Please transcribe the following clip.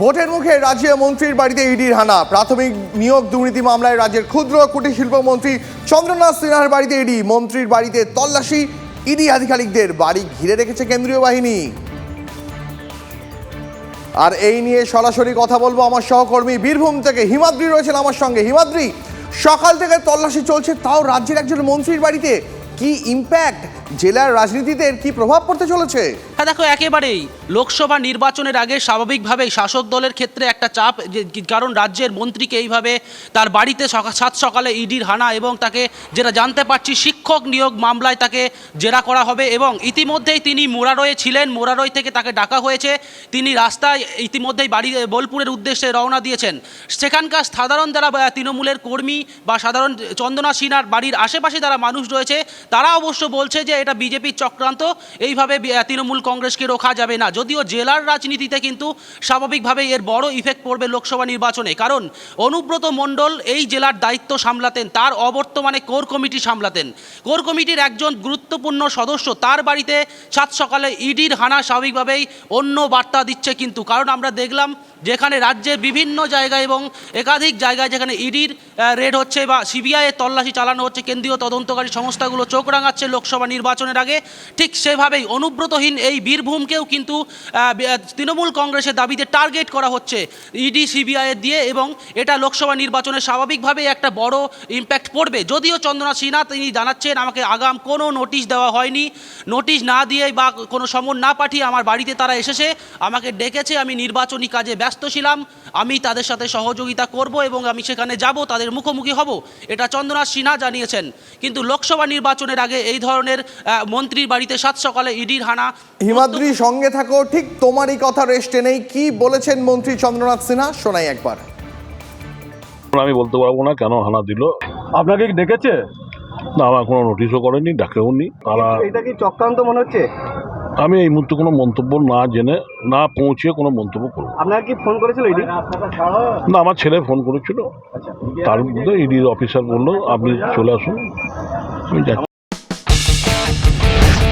ভোটের মুখে রাজ্যে মন্ত্রীর বাড়িতে ইডির হানা। প্রাথমিক নিয়োগ দুর্নীতি মামলায় রাজ্যের ক্ষুদ্র কুটির শিল্প মন্ত্রী চন্দ্রনাথ সিনহার বাড়িতে ইডি। মন্ত্রীর বাড়িতে তল্লাশি, ইডি আধিকারিকদের বাড়ি ঘিরে রেখেছে কেন্দ্রীয় বাহিনী। আর এই নিয়ে সরাসরি কথা বলব আমার সহকর্মী বীরভূম থেকে হিমাদ্রি রয়েছেন আমার সঙ্গে। হিমাদ্রি, সকাল থেকে তল্লাশি চলছে, তাও রাজ্যের একজন মন্ত্রীর বাড়িতে কি ইম্প্যাক্ট জেলার রাজনীতিতে কি প্রভাব পড়তে চলেছে? হ্যাঁ দেখো, একেবারেই। লোকসভা নির্বাচনের আগে স্বাভাবিকভাবেই শাসক দলের ক্ষেত্রে একটা চাপ কারণ রাজ্যের মন্ত্রীকে এইভাবে তার বাড়িতে সাত সকালে ইডির হানা এবং তাকে যেটা জানতে পারছি, শিক্ষক নিয়োগ মামলায় তাকে জেরা করা হবে এবং ইতিমধ্যেই তিনি মোরারয়ে ছিলেন মোরারই থেকে তাকে ডাকা হয়েছে। তিনি রাস্তায় ইতিমধ্যেই বাড়ি, বোলপুরের উদ্দেশ্যে রওনা দিয়েছেন। সেখানকার সাধারণ যারা তৃণমূলের কর্মী বা সাধারণ চন্দনা সিনহার বাড়ির আশেপাশে যারা মানুষ রয়েছে, তারা অবশ্য বলছে যে, এটা বিজেপির চক্রান্ত। এইভাবে তৃণমূল কংগ্রেসকে রোখা যাবে না। যদিও জেলার রাজনীতিতে কিন্তু স্বাভাবিকভাবে এর বড় ইফেক্ট পড়বে লোকসভা নির্বাচনে। কারণ অনুব্রত মণ্ডল এই জেলার দায়িত্ব সামলাতেন, তার অবর্তমানে কোর কমিটি সামলাতেন। কোর কমিটির একজন গুরুত্বপূর্ণ সদস্য, তার বাড়িতে সাত সকালে ইডির হানা স্বাভাবিকভাবেই অন্য বার্তা দিচ্ছে কিন্তু। কারণ আমরা দেখলাম যেখানে রাজ্যের বিভিন্ন জায়গায় এবং একাধিক জায়গায় যেখানে ইডির রেড হচ্ছে বা সিবিআইয়ের তল্লাশি চালানো হচ্ছে, কেন্দ্রীয় তদন্তকারী সংস্থাগুলো চোখ রাঙাচ্ছে লোকসভা নির্বাচনের আগে। ঠিক সেভাবেই অনুব্রতহীন এই বীরভূমকেও কিন্তু তৃণমূল কংগ্রেসের দাবিতে টার্গেট করা হচ্ছে ইডি সিবিআই দিয়ে এবং এটা লোকসভা নির্বাচনে স্বাভাবিকভাবেই একটা বড় ইম্প্যাক্ট পড়বে। যদিও চন্দ্রনাথ সিনহা, তিনি জানাচ্ছেন, আমাকে আগাম কোনো নোটিশ দেওয়া হয়নি। নোটিশ না দিয়ে বা কোনো সমন না পাঠিয়ে আমার বাড়িতে তারা এসেছে। আমাকে ডেকেছে, আমি নির্বাচনী কাজে ব্যস্ত ছিলাম। আমি তাদের সাথে সহযোগিতা করব এবং আমি সেখানে যাব, তাদের মুখোমুখি হব। এটা চন্দ্রনাথ সিনহা জানিয়েছেন। কিন্তু লোকসভা নির্বাচনের আগে এই ধরনের মন্ত্রীর বাড়িতে সাত সকালে ইডির হানা হিমাদ্রি সঙ্গে থাকো। ঠিক তোমারই কথা রেস্টে নেই। কি বলেছেন মন্ত্রী চন্দ্রনাথ সিনহা? শোনাই একবার। আমি বলতে পারব না কেন হানা দিল। আপনাকে কি ডেকেছে? না আমার কোনো নোটিশও করেনি ডাকেও নি। তারা এটা কি চক্রান্ত মনে হচ্ছে? আমি এই মুহূর্তে কোনো মন্তব্য না জেনে না পৌঁছে কোনো মন্তব্য করব। না। আপনাকে কি ফোন করেছিল ইডি না আমার ছেলে ফোন করেছিল। তার মধ্যে ইডির অফিসার বলল আপনি চলে আসুন। আমি যাচ্ছি।